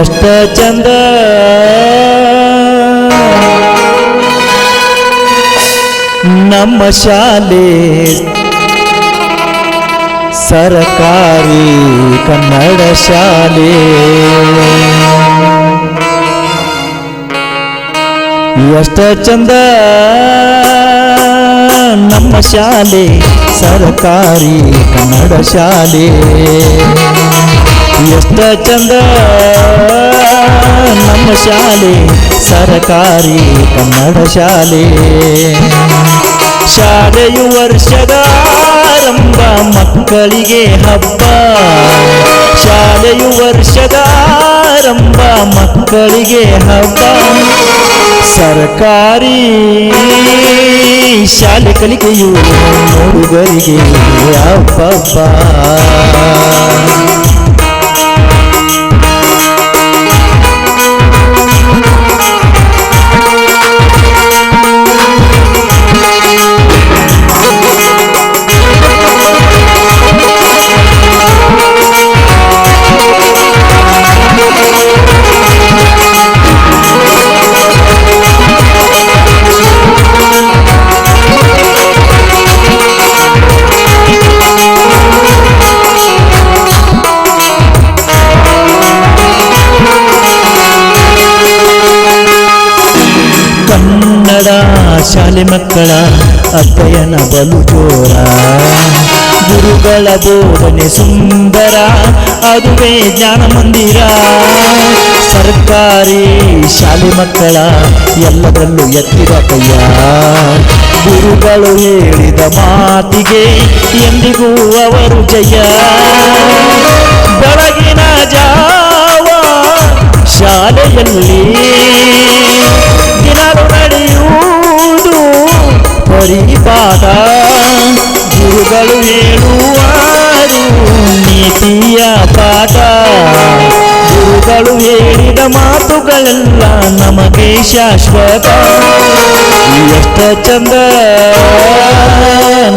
ಎಷ್ಟ ಚಂದ. ನಮ್ಮ ಶಾಲೆ ಸರಕಾರಿ ಕನ್ನಡ ಶಾಲೆ. ಎಷ್ಟ ಚಂದ. ನಮ್ಮ ಶಾಲೆ ಸರಕಾರಿ ಕನ್ನಡ ಶಾಲೆ. ಎಷ್ಟ ಚಂದ? ನಮ್ಮ ಶಾಲೆ ಸರಕಾರಿ ಕನ್ನಡ ಶಾಲೆ. ಶಾಲೆಯು ವರ್ಷದ ಆರಂಭ, ಮಕ್ಕಳಿಗೆ ಹಬ್ಬ. ಶಾಲೆಯು ವರ್ಷದ ಆರಂಭ, ಮಕ್ಕಳಿಗೆ ಹಬ್ಬ. ಸರ್ಕಾರಿ ಶಾಲೆ ಕಲಿಕೆಯು ಹುಡುಗರಿಗೆ ಹಬ್ಬ. ಮಕ್ಕಳ ಅಪ್ಪಯನ ಬಲು ಜೋರ. ಗುರುಗಳ ಬೋಧನೆ ಸುಂದರ, ಅದುವೇ ಜ್ಞಾನ ಮಂದಿರ. ಸರ್ಕಾರಿ ಶಾಲೆ ಮಕ್ಕಳ ಎಲ್ಲದರಲ್ಲೂ ಎತ್ತಿರ ಕೈಯ ಗುರುಗಳು ಹೇಳಿದ ಮಾತಿಗೆ ಎಂದಿಗೂ ಅವರು ಜಯ. ಬೆಳಗಿನ ಜಾವ ಶಾಲೆಯಲ್ಲಿ ದಿನರು ಗುರುಗಳು ಹೇಳುವರು ನೀತಿಯ ಪಾಠ. ಗುರುಗಳು ಹೇಳಿದ ಮಾತುಗಳೆಲ್ಲ ನಮಗೆ ಶಾಶ್ವತ. ಎಷ್ಟ ಚಂದ?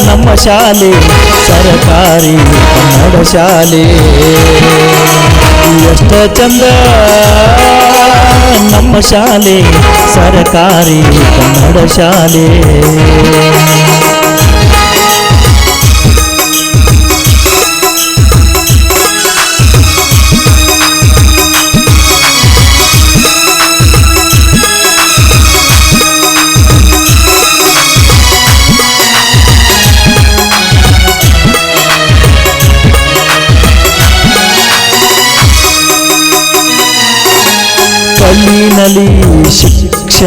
ನಮ್ಮ ಶಾಲೆ, ಸರಕಾರಿ ಕನ್ನಡ ಶಾಲೆ. ಎಷ್ಟ ಚಂದ? ನಮ್ಮ ಶಾಲೆ, ಸರಕಾರಿ ಕನ್ನಡ ಶಾಲೆ.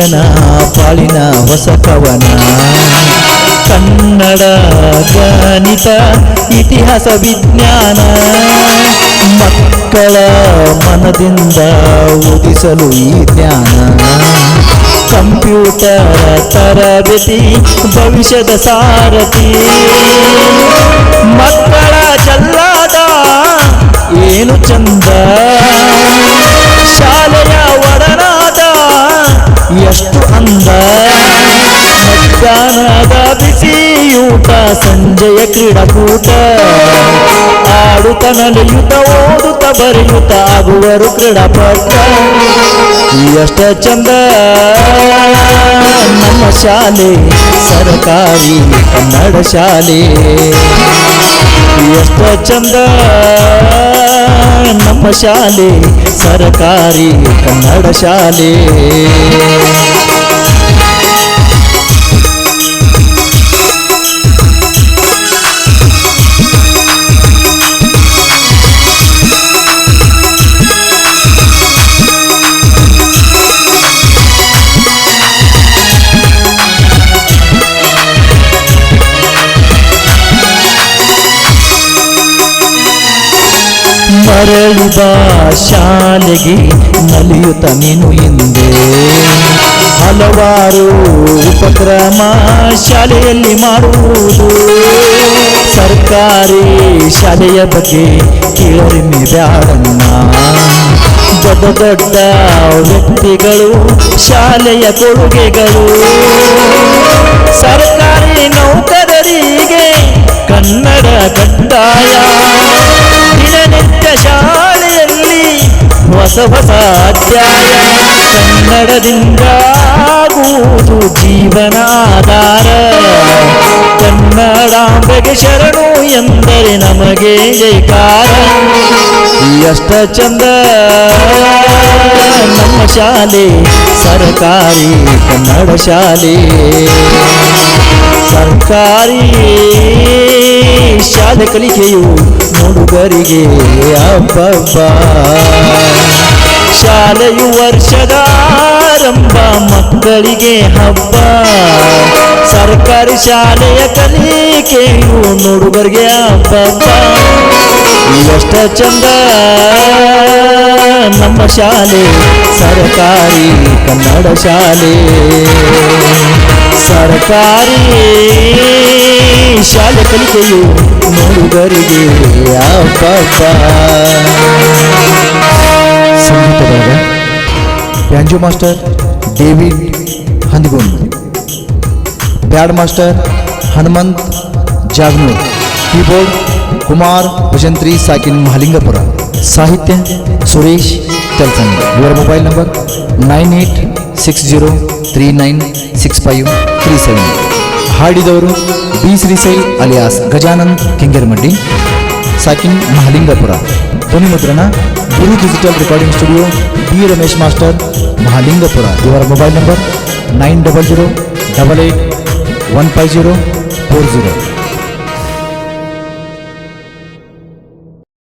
ಶಿಕ್ಷಣ ಪಾಳಿನ ಹೊಸ ಕವನ ಕನ್ನಡ ಗಣಿತ ಇತಿಹಾಸ ವಿಜ್ಞಾನ. ಮಕ್ಕಳ ಮನದಿಂದ ಓದಿಸಲು ಈ ಜ್ಞಾನ. ಕಂಪ್ಯೂಟರ್ ತರಬೇತಿ, ಭವಿಷ್ಯದ ಸಾರಥಿ. ಮಕ್ಕಳ ಚಲ್ಲಾದ ಏನು ಚಂದ. ಸಂಜೆಯ ಕ್ರೀಡಾಕೂಟ. ಆಡುತ್ತ ನಲಿಯುತ್ತ, ಓದುತ್ತ, ಬರೆಯುತ್ತ ಆಗುವರು ಕ್ರೀಡಾಪಟ. ಎಷ್ಟ ಚಂದ. ನಮ್ಮ ಶಾಲೆ, ಸರಕಾರಿ ಕನ್ನಡ ಶಾಲೆ. ಎಷ್ಟ ಚಂದ. ನಮ್ಮ ಶಾಲೆ, ಸರಕಾರಿ ಕನ್ನಡ ಶಾಲೆ. ಮರಳಿ ಬಾ ಶಾಲೆಗೆ ನಲಿಯುತ್ತ ನೀನು ಹಿಂದೆ. ಹಲವಾರು ಉಪಕ್ರಮ ಶಾಲೆಯಲ್ಲಿ ಮಾಡುವುದು. ಸರ್ಕಾರಿ ಶಾಲೆಯ ಬಗ್ಗೆ ಕೇಳರಿಮೆ ಬ್ಯಾಡನ್ನ ದೊಡ್ಡ ದೊಡ್ಡ ವ್ಯಕ್ತಿಗಳು, ಶಾಲೆಯ ಕೊಡುಗೆಗಳು. ಸರ್ಕಾರಿ ನೌಕರರಿಗೆ ಕನ್ನಡ ಕಡ್ಡಾಯ. ಹೊಸ ಹೊಸ ಅಧ್ಯಾಯ. ಕನ್ನಡದಿಂದ ಆಗುವುದು ಜೀವನಾಧಾರ. ಕನ್ನಡಾಂಬೆಗೆ ಶರಣು ಎಂದರೆ ನಮಗೆ ಜೈಕಾರ. ಎಷ್ಟ ಚಂದ. ನಮ್ಮ ಶಾಲೆ, ಸರ್ಕಾರಿ ಕನ್ನಡ ಶಾಲೆ. ಸರ್ಕಾರಿ ಶಾಲೆ ಕಲಿಕೆಯು ಮುಡುಗರಿಗೆ ಹಬ್ಬಬ್ಬ ಶಾಲೆಯು ವರ್ಷದ ಆರಂಭ, ಮಕ್ಕಳಿಗೆ ಹಬ್ಬ. ಸರ್ಕಾರಿ ಶಾಲೆಯ ಕಲಿಕೆಯು ನೋಡುವರಿಗೆ ಹಬ್ಬ. ಎಷ್ಟ ಚಂದ ನಮ್ಮ ಶಾಲೆ, ಸರ್ಕಾರಿ ಕನ್ನಡ ಶಾಲೆ. ಸರ್ಕಾರಿ ಶಾಲೆ ಕಲಿಕೆಯು ನೋಡುಗರಿಗೆ ಅಬ್ಬಬ್ಬ ಸಂಗೀತದಾಗ banjo master David Handagund band master Hanumant Jagnur keyboard Kumar Bhajantri ಸಾಕಿನ್ Mahalingapura ಸಾಹಿತ್ಯ ಸುರೇಶ್ ತೆಲ್ಸಂಗ್ ಇವರ mobile number nine eight six zero three nine six five three seven ಹಾಡಿದವರು B Shrisai alias Gajanand Kengeramaddi ಸಾಕಿನ್ ಮಹಲಿಂಗಪುರ ಧ್ವನಿ ಮುದ್ರಣ Guru digital recording studio B Ramesh master Mahalingapura ಇವರ mobile number nine double zero double eight one five zero four zero